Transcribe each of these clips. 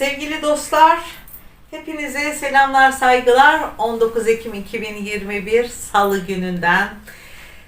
Sevgili dostlar, hepinize selamlar, saygılar. 19 Ekim 2021 Salı gününden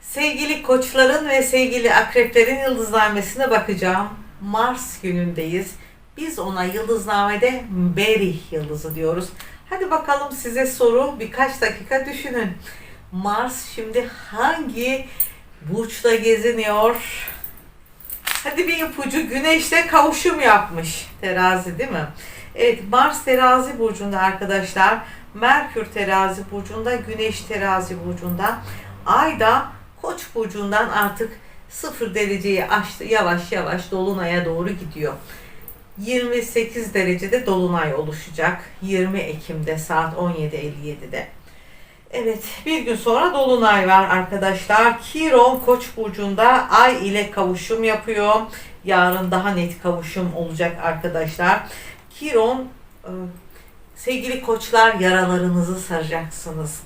sevgili koçların ve sevgili akreplerin yıldıznamesine bakacağım. Mars günündeyiz. Biz ona yıldıznamede Berih yıldızı diyoruz. Hadi bakalım size soru birkaç dakika düşünün. Mars şimdi hangi burçta geziniyor? Hadi bir ipucu güneşle kavuşum yapmış. Terazi değil mi? Evet Mars terazi burcunda arkadaşlar. Merkür terazi burcunda. Güneş terazi burcunda. Ay da koç burcundan artık sıfır dereceyi aştı. Yavaş yavaş dolunaya doğru gidiyor. 28 derecede dolunay oluşacak. 20 Ekim'de saat 17.57'de. Evet, bir gün sonra Dolunay var arkadaşlar. Kiron Koç burcunda Ay ile kavuşum yapıyor. Yarın daha net kavuşum olacak arkadaşlar. Kiron e, sevgili koçlar yaralarınızı saracaksınız.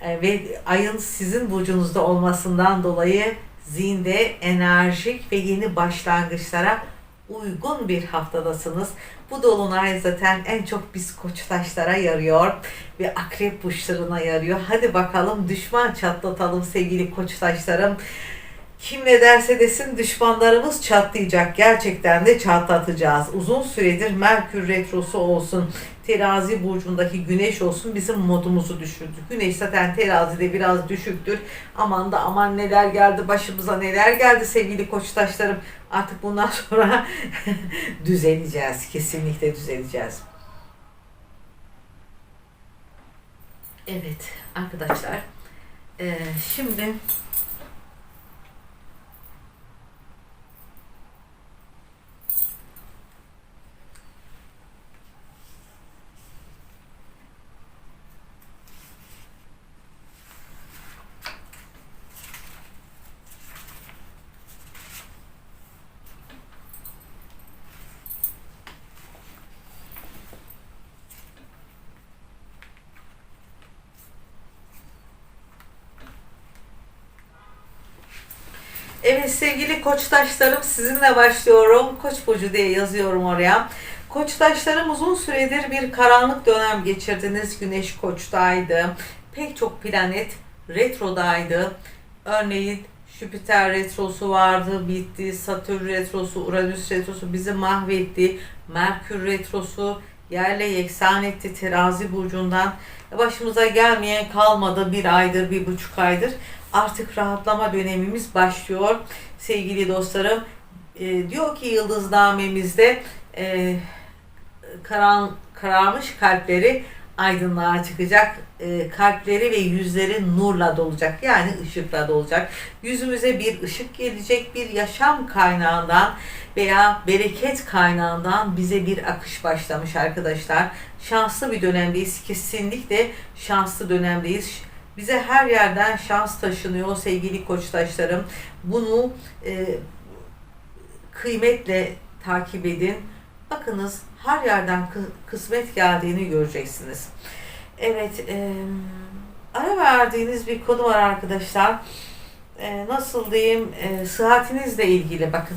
E, Ve ayın sizin burcunuzda olmasından dolayı zinde enerjik ve yeni başlangıçlara uygun bir haftadasınız. Bu dolunay zaten en çok biz koçtaşlara yarıyor ve akrep burçlarına yarıyor. Hadi bakalım düşman çatlatalım sevgili koçtaşlarım. Kim ne derse desin düşmanlarımız çatlayacak. Gerçekten de çatlatacağız. Uzun süredir Merkür Retrosu olsun, terazi burcundaki güneş olsun bizim modumuzu düşürdü. Güneş zaten terazide biraz düşüktür. Aman da aman neler geldi başımıza neler geldi sevgili koçtaşlarım. Artık bundan sonra düzeleceğiz. Kesinlikle düzeleceğiz. Evet arkadaşlar. eee, şimdi Evet sevgili koçtaşlarım sizinle başlıyorum. Koç burcu diye yazıyorum oraya. Koçtaşlarım uzun süredir bir karanlık dönem geçirdiniz. Güneş koçtaydı. Pek çok planet retrodaydı. Örneğin Jüpiter retrosu vardı, bitti. Satürn retrosu, Uranüs retrosu bizi mahvetti. Merkür retrosu yerle yeksan etti terazi burcundan. Başımıza gelmeyen kalmadı bir aydır, bir buçuk aydır. Artık rahatlama dönemimiz başlıyor sevgili dostlarım. E, diyor ki yıldıznamemizde e, karan, kararmış kalpleri aydınlığa çıkacak. E, kalpleri ve yüzleri nurla dolacak. Yani ışıkla dolacak. Yüzümüze bir ışık gelecek. Bir yaşam kaynağından veya bereket kaynağından bize bir akış başlamış arkadaşlar. Şanslı bir dönemdeyiz. Kesinlikle şanslı dönemdeyiz. Bize her yerden şans taşınıyor sevgili koçtaşlarım. Bunu e, kıymetle takip edin. Bakınız her yerden kı- kısmet geldiğini göreceksiniz. Evet, e, ara verdiğiniz bir konu var arkadaşlar. E, nasıl diyeyim, e, sıhhatinizle ilgili bakın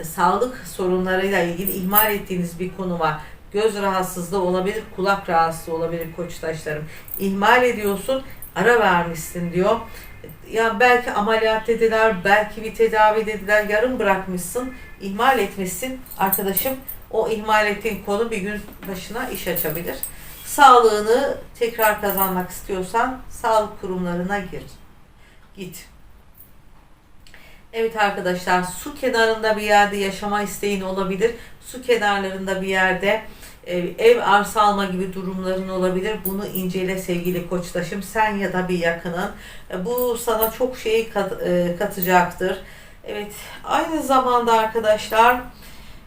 e, sağlık sorunlarıyla ilgili ihmal ettiğiniz bir konu var. Göz rahatsızlığı olabilir, kulak rahatsızlığı olabilir koçtaşlarım. İhmal ediyorsun, ara vermişsin diyor. Ya belki ameliyat dediler, belki bir tedavi dediler, yarım bırakmışsın, ihmal etmişsin arkadaşım. O ihmal ettiğin konu bir gün başına iş açabilir. Sağlığını tekrar kazanmak istiyorsan sağlık kurumlarına gir. Git. Evet arkadaşlar su kenarında bir yerde yaşama isteğin olabilir. Su kenarlarında bir yerde ev arsa alma gibi durumların olabilir. Bunu incele sevgili koçtaşım. Sen ya da bir yakının. E, Bu sana çok şeyi kat- e, katacaktır. Evet aynı zamanda arkadaşlar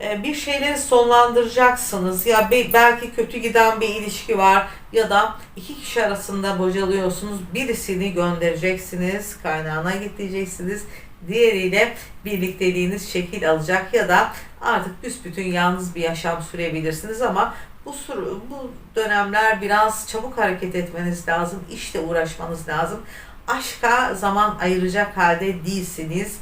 e, bir şeyleri sonlandıracaksınız. Ya be- belki kötü giden bir ilişki var ya da iki kişi arasında bocalıyorsunuz. Birisini göndereceksiniz, kaynağına gideceksiniz. Diğeriyle birlikteliğiniz şekil alacak ya da artık büsbütün yalnız bir yaşam sürebilirsiniz ama bu bu dönemler biraz çabuk hareket etmeniz lazım. işle uğraşmanız lazım. Aşka zaman ayıracak halde değilsiniz.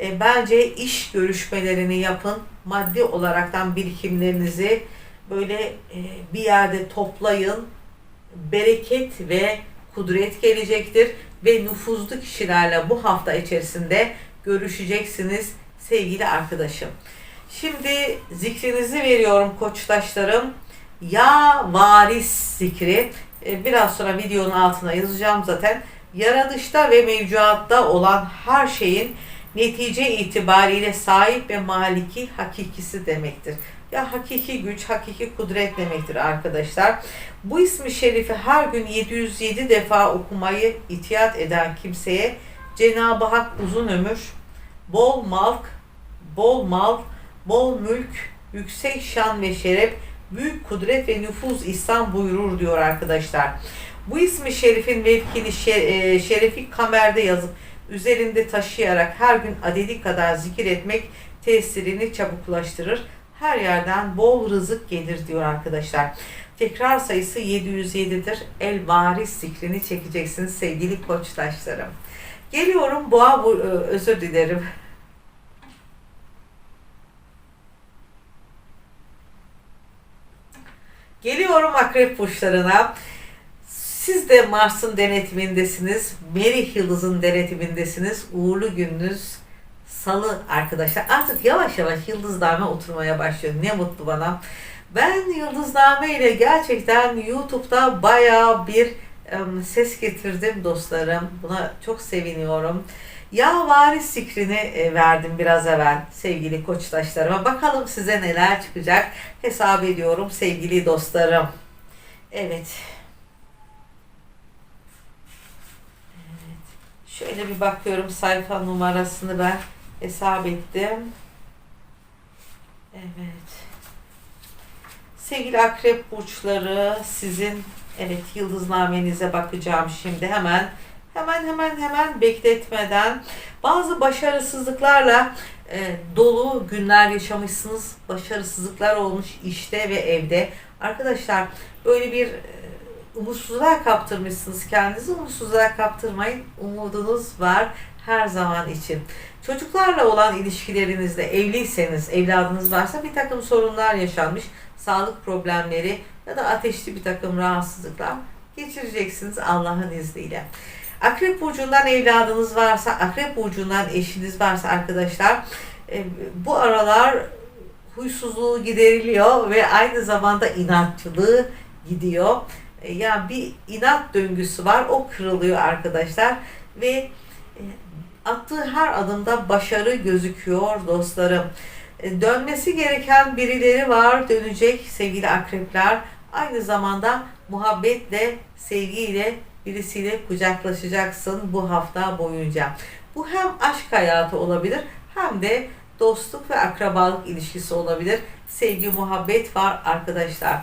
E, bence iş görüşmelerini yapın. Maddi olaraktan birikimlerinizi böyle e, bir yerde toplayın. Bereket ve kudret gelecektir ve nüfuzlu kişilerle bu hafta içerisinde görüşeceksiniz sevgili arkadaşım. Şimdi zikrinizi veriyorum koçtaşlarım. Ya varis zikri. E, Biraz sonra videonun altına yazacağım zaten. Yaratışta ve mevcuatta olan her şeyin netice itibariyle sahip ve maliki hakikisi demektir. Ya hakiki güç, hakiki kudret demektir arkadaşlar. Bu ismi şerifi her gün 707 defa okumayı itiyat eden kimseye Cenab-ı Hak uzun ömür, bol mal, bol mal, bol mülk, yüksek şan ve şeref, büyük kudret ve nüfuz ihsan buyurur diyor arkadaşlar. Bu ismi şerifin mevkini e, şerefi kamerde yazıp üzerinde taşıyarak her gün adedi kadar zikir etmek tesirini çabuklaştırır. Her yerden bol rızık gelir diyor arkadaşlar. Tekrar sayısı 707'dir. El varis zikrini çekeceksiniz sevgili koçtaşlarım. Geliyorum boğa e, özür dilerim. Geliyorum akrep burçlarına. Siz de Mars'ın denetimindesiniz. Merih Yıldız'ın denetimindesiniz. Uğurlu gününüz salı arkadaşlar. Artık yavaş yavaş yıldızname oturmaya başlıyor. Ne mutlu bana. Ben yıldızname ile gerçekten YouTube'da bayağı bir ses getirdim dostlarım. Buna çok seviniyorum. Ya varis zikrini e, verdim biraz evvel sevgili koçtaşlarıma. Bakalım size neler çıkacak hesap ediyorum sevgili dostlarım. Evet. Evet. Şöyle bir bakıyorum sayfa numarasını ben hesap ettim. Evet. Sevgili akrep burçları sizin evet yıldıznamenize bakacağım şimdi hemen hemen hemen hemen bekletmeden bazı başarısızlıklarla e, dolu günler yaşamışsınız. Başarısızlıklar olmuş işte ve evde. Arkadaşlar böyle bir e, umutsuzluğa kaptırmışsınız kendinizi. Umutsuzluğa kaptırmayın. Umudunuz var her zaman için. Çocuklarla olan ilişkilerinizde evliyseniz, evladınız varsa bir takım sorunlar yaşanmış. Sağlık problemleri ya da ateşli bir takım rahatsızlıklar geçireceksiniz Allah'ın izniyle. Akrep burcundan evladınız varsa, akrep burcundan eşiniz varsa arkadaşlar e, bu aralar huysuzluğu gideriliyor ve aynı zamanda inatçılığı gidiyor. E, Yani bir inat döngüsü var. O kırılıyor arkadaşlar ve e, attığı her adımda başarı gözüküyor dostlarım. Dönmesi gereken birileri var. Dönecek sevgili akrepler. Aynı zamanda muhabbetle, sevgiyle birisiyle kucaklaşacaksın bu hafta boyunca. Bu hem aşk hayatı olabilir hem de dostluk ve akrabalık ilişkisi olabilir. Sevgi, muhabbet var arkadaşlar.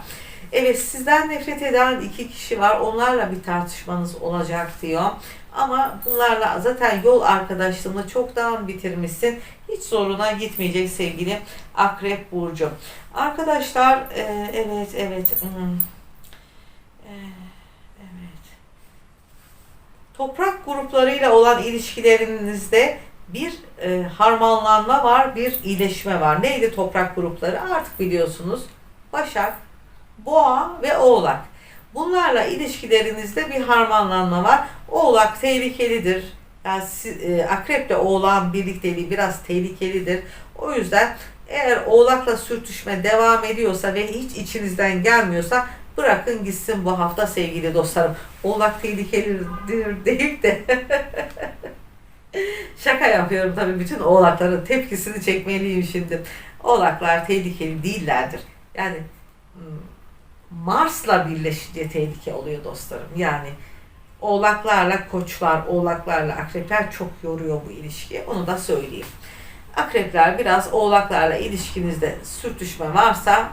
Evet sizden nefret eden iki kişi var. Onlarla bir tartışmanız olacak diyor. Ama bunlarla zaten yol arkadaşlığını çoktan bitirmişsin. Hiç zoruna gitmeyecek sevgili Akrep Burcu. Arkadaşlar e, evet evet. hmm. Toprak gruplarıyla olan ilişkilerinizde bir e, harmanlanma var, bir iyileşme var. Neydi toprak grupları? Artık biliyorsunuz. Başak, Boğa ve Oğlak. Bunlarla ilişkilerinizde bir harmanlanma var. Oğlak tehlikelidir. Yani e, akreple oğlan birlikteliği biraz tehlikelidir. O yüzden eğer oğlakla sürtüşme devam ediyorsa ve hiç içinizden gelmiyorsa bırakın gitsin bu hafta sevgili dostlarım. Oğlak tehlikelidir deyip de şaka yapıyorum tabii bütün oğlakların tepkisini çekmeliyim şimdi. Oğlaklar tehlikeli değillerdir. Yani hmm, Mars'la birleşince tehlike oluyor dostlarım. Yani oğlaklarla koçlar, oğlaklarla akrepler çok yoruyor bu ilişki. Onu da söyleyeyim. Akrepler biraz oğlaklarla ilişkinizde sürtüşme varsa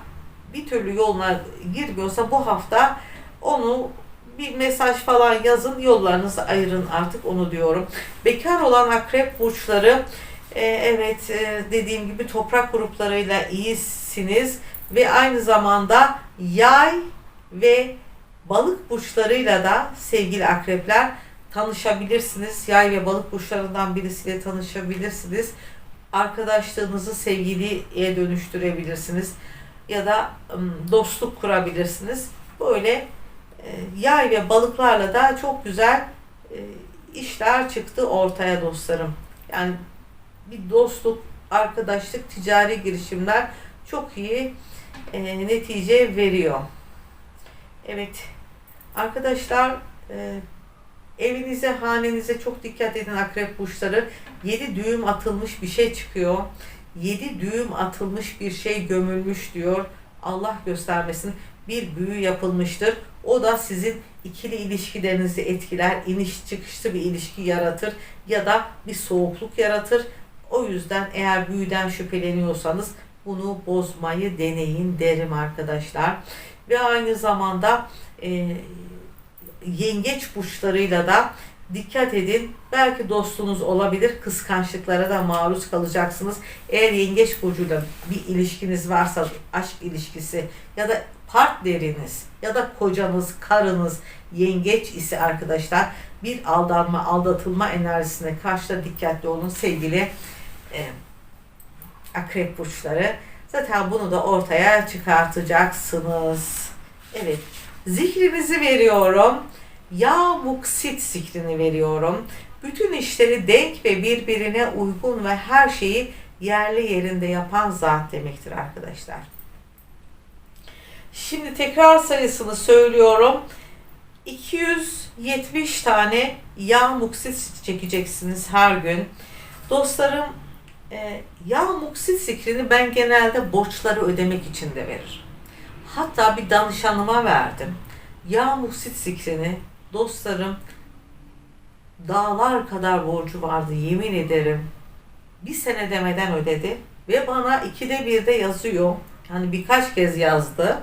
bir türlü yoluna girmiyorsa bu hafta onu bir mesaj falan yazın yollarınızı ayırın artık onu diyorum. Bekar olan akrep burçları e, evet e, dediğim gibi toprak gruplarıyla iyisiniz ve aynı zamanda yay ve balık burçlarıyla da sevgili akrepler tanışabilirsiniz. Yay ve balık burçlarından birisiyle tanışabilirsiniz. Arkadaşlığınızı sevgiliye dönüştürebilirsiniz. Ya da dostluk kurabilirsiniz. Böyle e, yay ve balıklarla da çok güzel e, işler çıktı ortaya dostlarım. Yani bir dostluk, arkadaşlık, ticari girişimler çok iyi e, netice veriyor. Evet arkadaşlar evinize, hanenize çok dikkat edin akrep burçları. 7 düğüm atılmış bir şey çıkıyor. 7 düğüm atılmış bir şey gömülmüş diyor. Allah göstermesin bir büyü yapılmıştır. O da sizin ikili ilişkilerinizi etkiler, iniş çıkışlı bir ilişki yaratır ya da bir soğukluk yaratır. O yüzden eğer büyüden şüpheleniyorsanız bunu bozmayı deneyin derim arkadaşlar. Ve aynı zamanda e, yengeç burçlarıyla da dikkat edin. Belki dostunuz olabilir. Kıskançlıklara da maruz kalacaksınız. Eğer yengeç burcuyla bir ilişkiniz varsa aşk ilişkisi ya da partneriniz ya da kocanız, karınız yengeç ise arkadaşlar bir aldanma, aldatılma enerjisine karşı da dikkatli olun sevgili e, akrep burçları. Zaten bunu da ortaya çıkartacaksınız. Evet. Zikrinizi veriyorum. Ya muksit zikrini veriyorum. Bütün işleri denk ve birbirine uygun ve her şeyi yerli yerinde yapan zat demektir arkadaşlar. Şimdi tekrar sayısını söylüyorum. 270 tane yağ muksit çekeceksiniz her gün. Dostlarım e, yağ muksit zikrini ben genelde borçları ödemek için de veririm. Hatta bir danışanıma verdim. Yağ muksit zikrini dostlarım dağlar kadar borcu vardı yemin ederim. Bir sene demeden ödedi ve bana ikide birde yazıyor. Yani birkaç kez yazdı.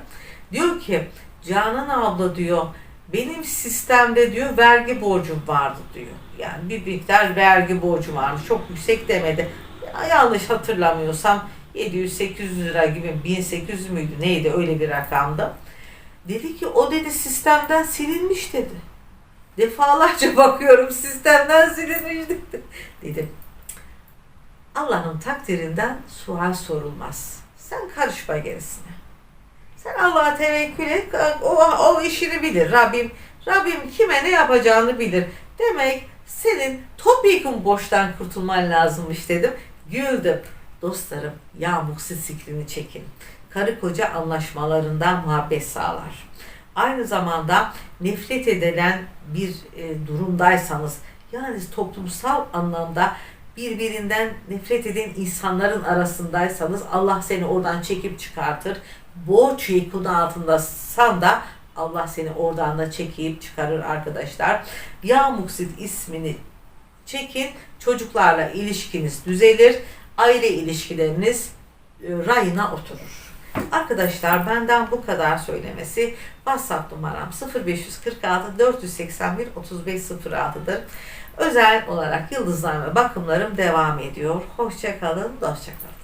Diyor ki Canan abla diyor benim sistemde diyor vergi borcum vardı diyor. Yani bir miktar vergi borcu varmış. Çok yüksek demedi. Ya, yanlış hatırlamıyorsam 700-800 lira gibi 1800 müydü neydi öyle bir rakamdı. Dedi ki o dedi sistemden silinmiş dedi. Defalarca bakıyorum sistemden silinmiş dedi. Dedim Allah'ın takdirinden sual sorulmaz. Sen karışma gerisine. Sen Allah'a tevekkül et. O, o işini bilir. Rabbim Rabbim kime ne yapacağını bilir. Demek senin topyekun borçtan kurtulman lazımmış dedim. Güldüm. Dostlarım ya muksit zikrini çekin. Karı koca anlaşmalarından muhabbet sağlar. Aynı zamanda nefret edilen bir e, durumdaysanız yani toplumsal anlamda birbirinden nefret eden insanların arasındaysanız Allah seni oradan çekip çıkartır. Borç yekunu altındasan da Allah seni oradan da çekip çıkarır arkadaşlar. Ya Muksit ismini çekin. Çocuklarla ilişkiniz düzelir. Aile ilişkileriniz e, rayına oturur. Arkadaşlar benden bu kadar söylemesi WhatsApp numaram 0546 481 3506'dır. Özel olarak yıldızlarla bakımlarım devam ediyor. Hoşçakalın, dostçakalın.